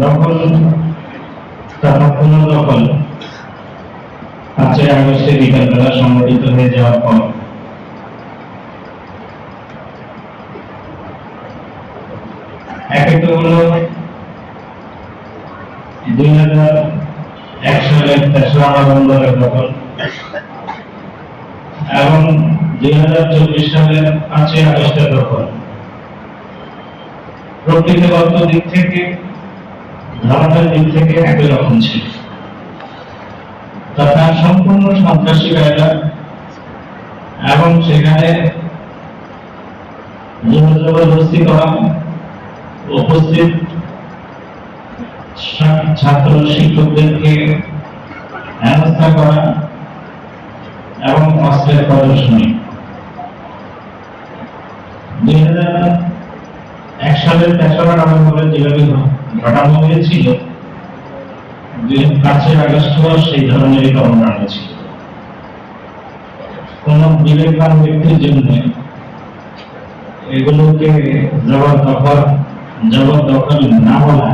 দখল তথা পাঁচই আগস্টে বিকালবেলা সংগঠিত হয়ে যাওয়ার পর। হলো দুই হাজার এক সালের তেসরা নভেম্বরের দখল এবং দুই হাজার চব্বিশ সালের পাঁচই আগস্টের দখল প্রকৃতিগত দিক থেকে ধরনের দিক থেকে একই রকম ছিল। তথা সম্পূর্ণ সন্ত্রাসী জায়গা এবং সেখানে জবরদস্তি করা, উপস্থিত ছাত্র শিক্ষকদেরকে হেনস্থা করা এবং অস্ত্রের প্রদর্শনী। দুই হাজার এক সালের তেসরা নভেম্বরে যেভাবে ঘটানো হয়েছিল পাঁচই আগস্ট সেই ধরনেরই কর্মকাণ্ড ছিল কোন বিবেকবান ব্যক্তির জন্য এগুলোকে জবরদখল জবরদখল না বলা,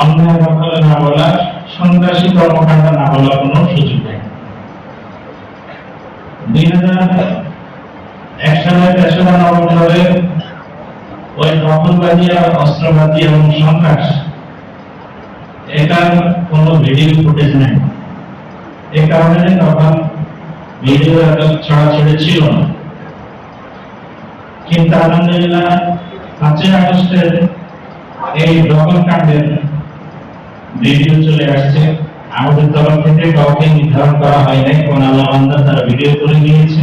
অন্যায় দখল না বলা, সন্ত্রাসী কর্মকাণ্ড না বলার কোনো সুযোগ নেই। দুই হাজার এক সালের তেসরা নভেম্বরে ওই দখলবাদী আর অস্ত্রবাদী এবং সন্ত্রাস, এটার কোনো ভিডিও ফুটেজ নেই। এই কারণে তখন ভিডিও এত ছড়াছড়ি ছিল না। কিন্তু আলহামদুলিল্লাহ পাঁচই আগস্টের এই দখল কাণ্ডের ভিডিও চলে আসছে। আমাদের তরফ থেকে কাউকে নির্ধারণ করা হয় নাই, কোন আল্লাহ তারা ভিডিও করে নিয়েছে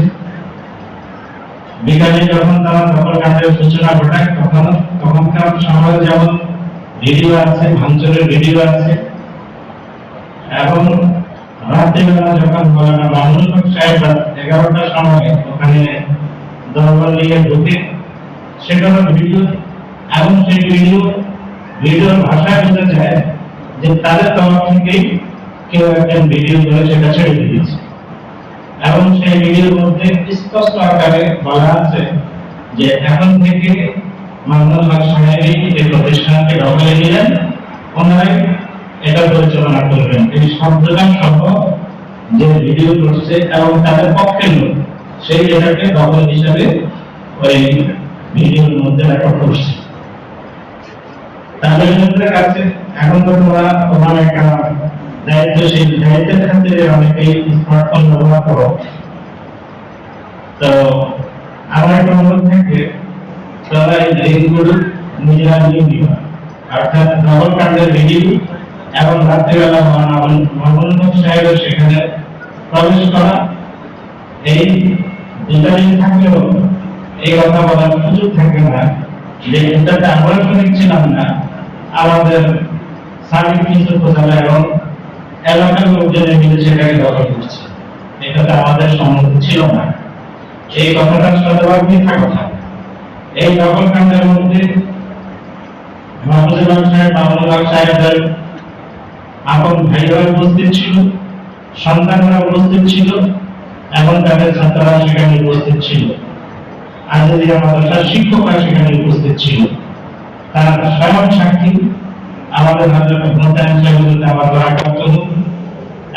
বিকালে যখন তারা দখল কাণ্ডের সূচনা ঘটায়, তখন তখনকার সময় যেমন ভিডিও আছে, ভাঙচুরের ভিডিও আছে, এবং রাত্রিবেলা যখন মৌলানা হক সাহেব এগারোটার সময় ওখানে দরবার নিয়ে ঢুকে সেটারও ভিডিও এবং সেই ভিডিও ভিডিওর ভাষায় বোঝা যায় যে তাদের তরফ থেকেই কেউ একজন ভিডিও করে সেটা ছেড়ে দিয়েছে। এবং সেই ভিডিওর মধ্যে স্পষ্ট আকারে বলা আছে যে এখন থেকে মামুনুল হক সাহেবই এই প্রতিষ্ঠানকে দখলে নিলেন ওনারাই এটা পরিচালনা করবেন। এই শব্দগান সহ যে ভিডিও করছে এবং তাদের পক্ষের লোক, সেই এটাকে দখল হিসাবে ওই ভিডিওর মধ্যে রেকর্ড করছে। তাদের মধ্যে কাছে এখন তো তোমরা তোমার একটা দায়িত্বশীল, দায়িত্বের খাতিরে অনেকেই স্মার্টফোন ব্যবহার করো। তো আমার একটা অনুরোধ থাকে তারা এই লিঙ্কগুলো নিজেরা নিয়ে দিবা অর্থাৎ নগর কাণ্ডের ভিডিও এবং রাত্রিবেলা মামুন সাহেবের সেখানে প্রবেশ করা। এই দুটা দিন থাকলেও এই কথা বলার সুযোগ থাকে না। যে এটাতে আমরা শুনেছিলাম না, আমাদের সার্বিক কিছু উপজেলা এবং এলাকার লোকজনের মিলে সেটাকে দখল করছে। এটাতে আমাদের সম্মতি ছিল না। এই কথাটা শতভাগ মিথ্যা কথা। এই দখল কাণ্ডের মধ্যে মাহমুদুল সাহেব মাহমুদুল হক সাহেবের আপন ভাইরা উপস্থিত ছিল, সন্তানরা উপস্থিত ছিল, এবং তাদের ছাত্ররা সেখানে উপস্থিত ছিল। আজাদিয়া মাদ্রাসার শিক্ষকরা সেখানে উপস্থিত ছিল। তারা স্বয়ং সাক্ষী। আমাদের হযরত মোতায়েন সাহেবুল্লাহ আমার বারাকাত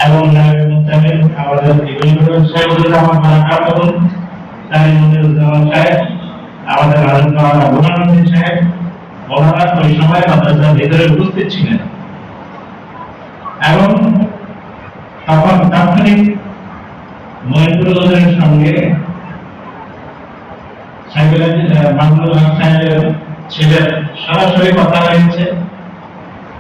এবং নায়েবে মোতায়েন আমাদের ইব্রাহিম সাহেবুল্লাহ আমার বারাকাত তাই মনিরুজ্জামান সাহেব, আমাদের আনন্দ আবুনানন্দ সাহেব ওনারা ওই সময় মাদ্রাসার ভিতরে উপস্থিত ছিলেন। এবং তখন তাৎক্ষণিক মহিবুলের সঙ্গে সাহেবের ছেলের সরাসরি কথা হয়েছে।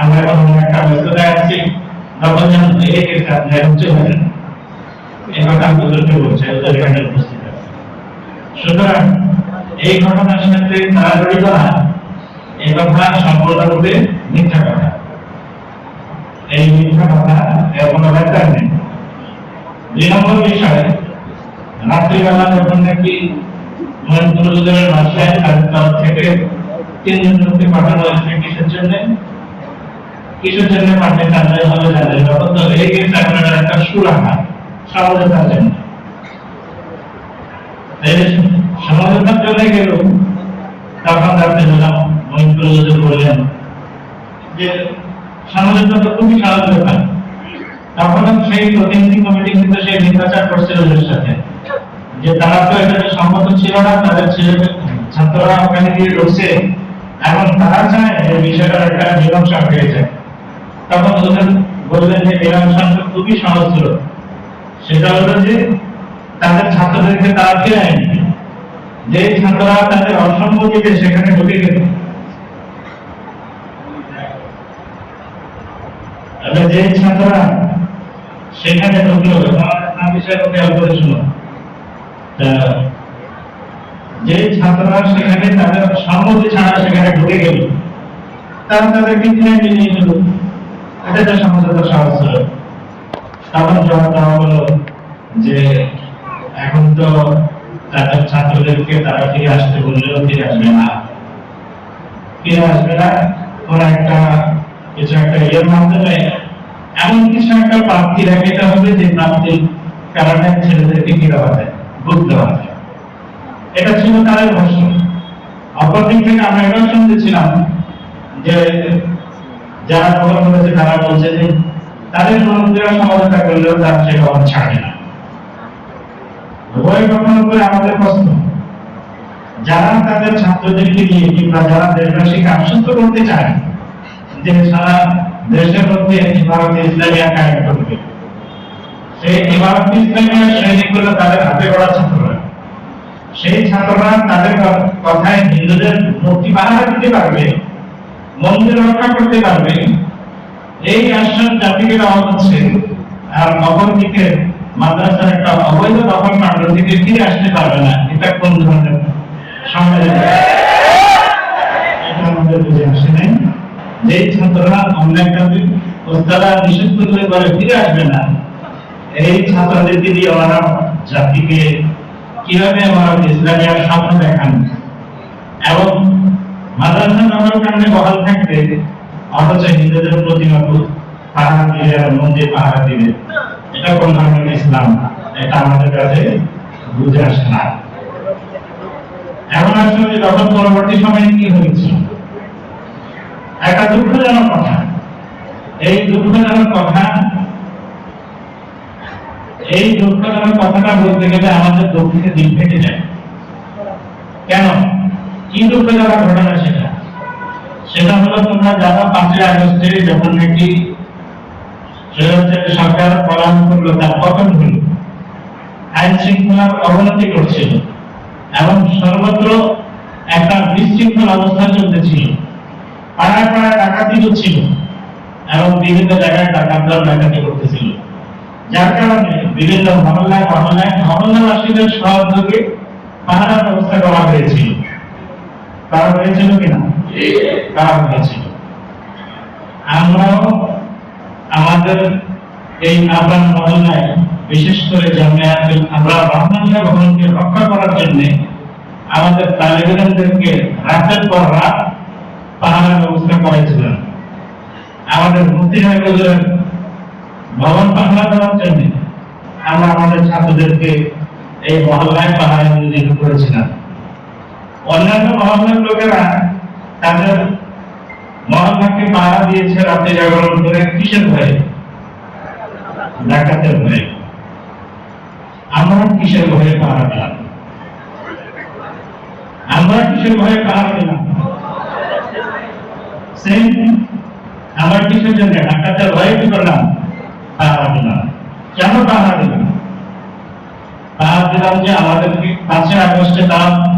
আমরা এখন একটা ব্যস্ততায় আছি তখন যেন একে সাথে চলে যান। এই কথা হুজুরকে বলছে এখানে উপস্থিত আছে। সুতরাং এই ঘটনার সাথে তারা জড়িত না এই কথা সম্পূর্ণরূপে মিথ্যা কথা। এই মিথ্যা কথা এর কোনো ব্যাখ্যা নেই। দুই নম্বর রাত্রিবেলা থেকে তিনজন লোককে পাঠানো হয়েছে কিসের জন্য? কিসের জন্য পাঠিয়ে তাদের হবে তাদের যখন তো এই গেছে আপনারা একটা সুরাহা সমাজতার জন্য এই সমাজতার জন্য গেল, তখন রাত্রে বেলা মহিন্দুল বললেন যে সমাজতা তো খুবই সহজ ব্যাপার। তখন সেই প্রতিনিধি কমিটি কিন্তু সেই নির্বাচন করছিল ওদের সাথে। যে তারা তো এটাতে সম্মত ছিল না, তাদের ছেলে ছাত্ররা ওখানে গিয়ে ঢুকছে এখন তারা চায় যে বিষয়টার একটা মীমাংসা হয়ে যায়। তখন ওদের বললেন যে মীমাংসা তো খুবই সহজ ছিল সেটা হলো যে তাদের ছাত্রদেরকে তারা ফিরে আনেনি। যে ছাত্ররা তাদের অসম্মতিতে সেখানে ঢুকে গেল। যে ছাত্ররা সেখানে ঢুকলো আমার বিষয়ে খেয়াল যে ছাত্ররা সেখানে তাদের সম্মতি ছাড়া সেখানে ঢুকে গেল, তারা তাদেরকে কিনে নিয়ে গেল এটা সমঝোতা সহজ ছিল। তখন জবাব দেওয়া হলো যে এখন তো তাদের ছাত্রদেরকে তারা ফিরে আসতে বললেও ফিরে আসবে না। ফিরে আসবে না কোন একটা কিছু একটা ইয়ের মাধ্যমে এমন কিছু একটা প্রাপ্তি রাখতে হবে যে প্রাপ্তির কারণে ছেলেদেরকে কি দেওয়া যায়? বুঝ দেওয়া এটা ছিল তাদের ভাষ্য। অপরদিক থেকে আমরা এটাও শুনতেছিলাম যে যারা খবর করেছে তারা বলছে যে তাদের মন্ত্রীরা সমালোচনা করলেও তারা সে খবর ছাড়ে না। উভয় গঠন করে আমাদের প্রশ্ন, যারা তাদের ছাত্রদেরকে নিয়ে কিংবা যারা দেশবাসীকে আশ্বস্ত করতে চায় যে সারা দেশের মধ্যে ইমারত ইসলামিয়া কায়েম করবে, সেই ইমারত ইসলামিয়া সৈনিকগুলো তাদের হাতে গড়া ছাত্ররা। সেই ছাত্ররা তাদের কথায় হিন্দুদের মুক্তি পাহারা দিতে পারবে মন্দির রক্ষা করতে পারবে। এই আশ্বাস জাতিকে দেওয়া হচ্ছে। আর অপরদিকে মাদ্রাসার একটা অবৈধ দখল কাণ্ড থেকে ফিরে আসতে পারবে না। এটা কোন ধরনের ছাত্ররা আসবে না। এই ওরা কীভাবে দেখান? এবং মাদ্রাসা নগর কাণ্ডে বহাল থাকবে অথচ হিন্দুদের প্রতিমা দিবে আর মন্দির পাহারা দিবে। এটা কোন ধরনের ইসলাম এটা আমাদের কাছে বুঝে আসে না। আসলে যখন পরবর্তী সময়ে কি হয়েছিল একটা দুঃখজনক কথা। এই দুঃখজনক কথা, এই দুঃখজনক কথাটা বলতে গেলে আমাদের দক্ষিণে দিন ফেটে যায়। কেন? কি দুঃখজনক ঘটনা সেটা। সেটা হলো তোমরা জানো, পাঁচই আগস্টে যখন নাকি সরকার পলায়ন করল, তার পতন হল। আইন শৃঙ্খলার অবনতি করছিল এবং সর্বত্র একটা বিশৃঙ্খল অবস্থা চলতেছিল। পাড়ায় পাড়ায় ডাকাতি হচ্ছিল এবং বিভিন্ন জায়গায় ডাকাতরা ডাকাতি করতেছিল। যার কারণে বিভিন্ন মহল্লায় মহল্লায়, মহল্লাবাসীদের সহযোগে পাহারা ব্যবস্থা করা হয়েছিল। করা হয়েছিল কিনা করা হয়েছিল। আমরাও আমাদের এই আবরান মহল্লায় বিশেষ করে জামিয়াতুল রহমানিয়া ভবনকে রক্ষা করার জন্য আমাদের রাতের পর রাত পাহাড়ের ব্যবস্থা করেছিলেন আমাদের মুক্তি ভবন পাহারা দেওয়ার জন্য আমরা আমাদের ছাত্রদেরকে এই মহল্লায় পাহাড়ে নিয়োজিত করেছিলাম। অন্যান্য মহল্লার লোকেরা তাদের মহল্লাকে পাহারা দিয়েছে রাতে জাগরণ করে কিসের ভয়ে? ডাকাতের ভয়ে। আমরা কিসের ভয়ে পাহারা দিলাম? আমরা কিসের ভয়ে পাহারা দিলাম? সেম আমার কিসের জন্য ডাকাতের ভয়ে কি করলাম? পাহারা দিলাম। কেন পাহারা দিলাম? পাহারা দিলাম যে আমাদের পাঁচই আগস্টে তারা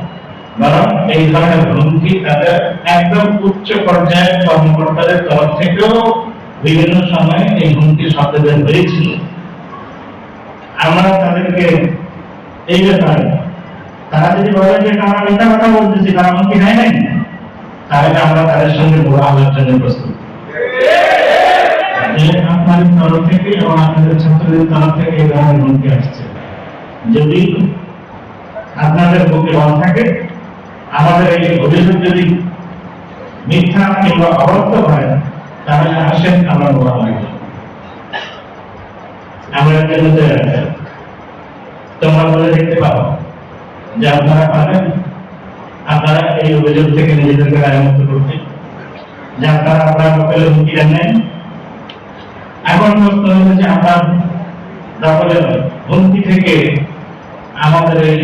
এই ধরনের তাদের একদম উচ্চ পর্যায়ের কর্মকর্তাদের তরফ থেকেও বিভিন্ন সময় এই শব্দদের হয়েছিল। আমরা যদি তাদের সঙ্গে বড় জন্য প্রস্তুত। আপনাদের তরফ থেকে এবং তরফ থেকে এই ধরনের হুমকি আসছে। যদি আপনাদের বুকে বল থাকে আমাদের এই অভিযোগ যদি মিথ্যা কিংবা অবদ্ধ হয়, তাহলে আসেন আমরা বলা হয় আমরা তোমরা বলে দেখতে পাবো যে আপনারা পারেন, আপনারা এই অভিযোগ থেকে নিজেদেরকে রায়মুক্ত করতে। যে আপনারা আপনার লোকের হুমকি দেন নাই এখন প্রশ্ন যে আমরা দখলের হুমকি থেকে আমাদের এই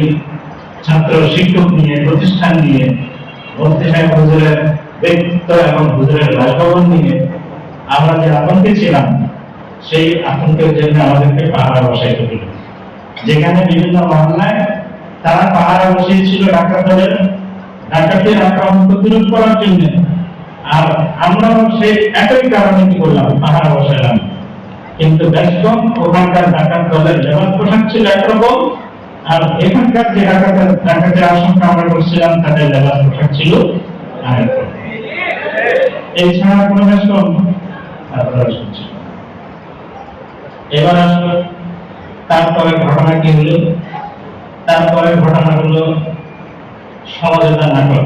ছাত্র, শিক্ষক নিয়ে, প্রতিষ্ঠান নিয়ে ভর্তি সাহেব হুজুরের ব্যক্তিত্ব এবং হুজুরের বাসভবন নিয়ে আমরা যে আতঙ্কে ছিলাম, সেই আতঙ্কের জন্য আমাদেরকে পাহারা বসাইতে হলো। যেখানে বিভিন্ন মামলায় তারা পাহারা বসিয়েছিল ডাক্তার দলের ডাক্তারদের আক্রমণ প্রতিরোধ করার জন্য। আর আমরাও সেই একই কারণে কি করলাম, পাহারা বসাইলাম। কিন্তু ব্যস্তম ওখানকার ডাকাত দলের লেবাস পোশাক ছিল একরকম আর এখানকার যে ডাকাতের ডাকাতের আশঙ্কা আমরা করছিলাম, তাদের লেবাস পোশাক ছিল। এছাড়া কোনো শুনছেন এবার আসলো তারপরে ঘটনা কি হলো? তারপরে ঘটনা হলো সমাজতা নাটক